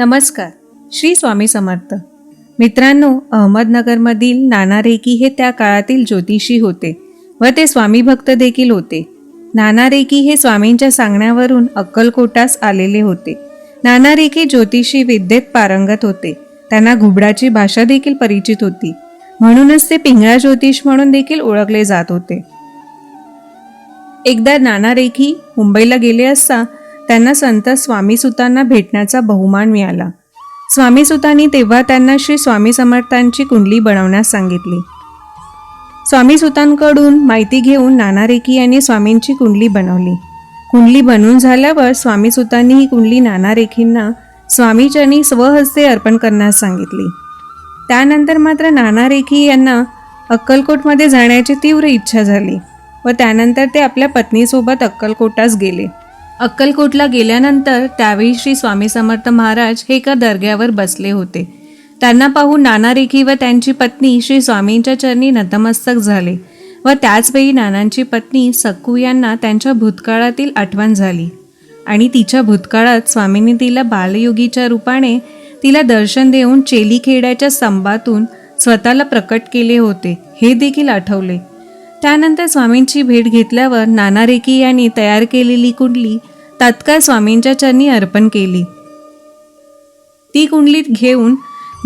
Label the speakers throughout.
Speaker 1: नमस्कार श्री स्वामी समर्थ. मित्रांनो अहमदनगरमधील नाना रेकी हे त्या काळातील ज्योतिषी होते व ते स्वामी भक्त देखील होते. नाना रेकी हे स्वामींच्या सांगण्यावरून अक्कलकोटास आलेले होते. नाना रेकी ज्योतिषी विद्येत पारंगत होते. त्यांना घुबडाची भाषा देखील परिचित होती. म्हणूनच ते पिंगळा ज्योतिष म्हणून देखील ओळखले जात होते. एकदा नाना रेखी मुंबईला गेले असता त्यांना संत स्वामीसुतांना भेटण्याचा बहुमान मिळाला. स्वामीसुतांनी तेव्हा त्यांना श्री स्वामी समर्थांची कुंडली बनवण्यास सांगितली. स्वामीसुतांकडून माहिती घेऊन नाना रेकी यांनी स्वामींची कुंडली बनवली. कुंडली बनवून झाल्यावर स्वामीसुतांनी ही कुंडली नाना रेखींना स्वामीचरणी स्वहस्ते अर्पण करण्यास सांगितली. त्यानंतर मात्र नाना रेखी यांना अक्कलकोटमध्ये जाण्याची तीव्र इच्छा झाली व त्यानंतर ते आपल्या पत्नीसोबत अक्कलकोटास गेले. अक्कलकोटला गेल्यानंतर त्यावेळी श्री स्वामी समर्थ महाराज हे एका दर्ग्यावर बसले होते. त्यांना पाहून नाना रेखी व त्यांची पत्नी श्री स्वामींच्या चरणी नतमस्तक झाले व त्याचवेळी नानांची पत्नी सक्कू यांना त्यांच्या भूतकाळातील आठवण झाली. आणि तिच्या भूतकाळात स्वामींनी तिला बालयोगीच्या रूपाने तिला दर्शन देऊन चेलीखेड्याच्या स्तंभातून स्वतःला प्रकट केले होते हे देखील आठवले. त्यानंतर स्वामींची भेट घेतल्यावर नाना रेकी यांनी तयार केलेली कुंडली तात्काळ स्वामींच्या चरणी अर्पण केली. ती कुंडलीत घेऊन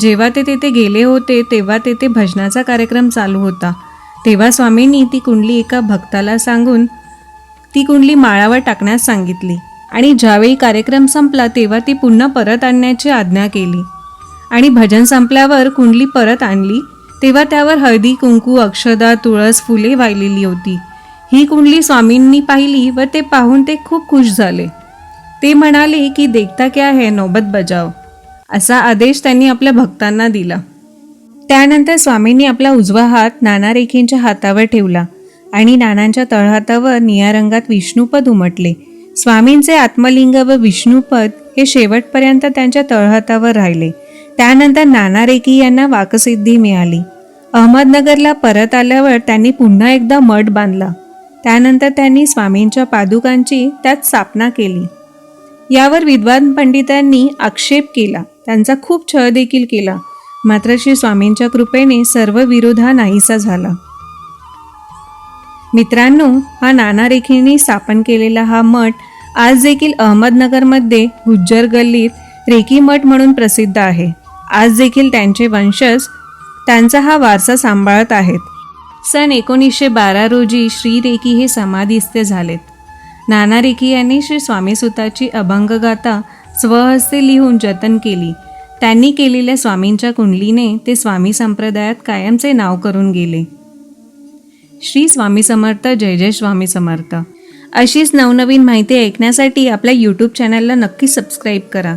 Speaker 1: जेव्हा ते तेथे गेले होते तेव्हा तेथे भजनाचा कार्यक्रम चालू होता. तेव्हा स्वामींनी ती कुंडली एका भक्ताला सांगून ती कुंडली माळावर टाकण्यास सांगितली आणि ज्यावेळी कार्यक्रम संपला तेव्हा ती पुन्हा परत आणण्याची आज्ञा केली. आणि भजन संपल्यावर कुंडली परत आणली तेव्हा त्यावर हळदी कुंकू अक्षदा तुळस फुले वाहिलेली होती. ही कुंडली स्वामींनी पाहिली व ते पाहून ते खूप खुश झाले. ते म्हणाले की देखता क्या है नौबत बजाव असा आदेश त्यांनी आपल्या भक्तांना दिला. त्यानंतर स्वामींनी आपला उजवा हात नाना रेखींच्या हातावर ठेवला आणि नानांच्या तळहातावर निळ्या रंगात विष्णुपद उमटले. स्वामींचे आत्मलिंग व विष्णुपद हे शेवटपर्यंत त्यांच्या तळहातावर राहिले. त्यानंतर नाना रेकी यांना वाकसिद्धी मिळाली. अहमदनगरला परत आल्यावर त्यांनी पुन्हा एकदा मठ बांधला. त्यानंतर त्यांनी स्वामींच्या पादुकांची त्यात स्थापना केली. यावर विद्वान पंडितांनी आक्षेप केला. त्यांचा खूप छळ देखील केला. मात्र श्री स्वामींच्या कृपेने सर्व विरोध हा नाहीसा झाला. मित्रांनो हा नाना रेखींनी स्थापन केलेला हा मठ आज देखील अहमदनगरमध्ये गुज्जर गल्लीत रेकी मठ म्हणून प्रसिद्ध आहे. आज देखील त्यांचे वंशज त्यांचा हा वारसा सांभाळत आहेत. सन एकोणीसशे बारा रोजी श्रीरेखी हे समाधीस्थ झालेत. नाना रेखी यांनी श्री स्वामीसुताची अभंगगाथा स्वहस्ते लिहून जतन केली. त्यांनी केलेल्या स्वामींच्या कुंडलीने ते स्वामी संप्रदायात कायमचे नाव करून गेले. श्री स्वामी समर्थ जय जय स्वामी समर्थ. अशीच नवनवीन माहिती ऐकण्यासाठी आपल्या यूट्यूब चॅनलला नक्की सबस्क्राईब करा.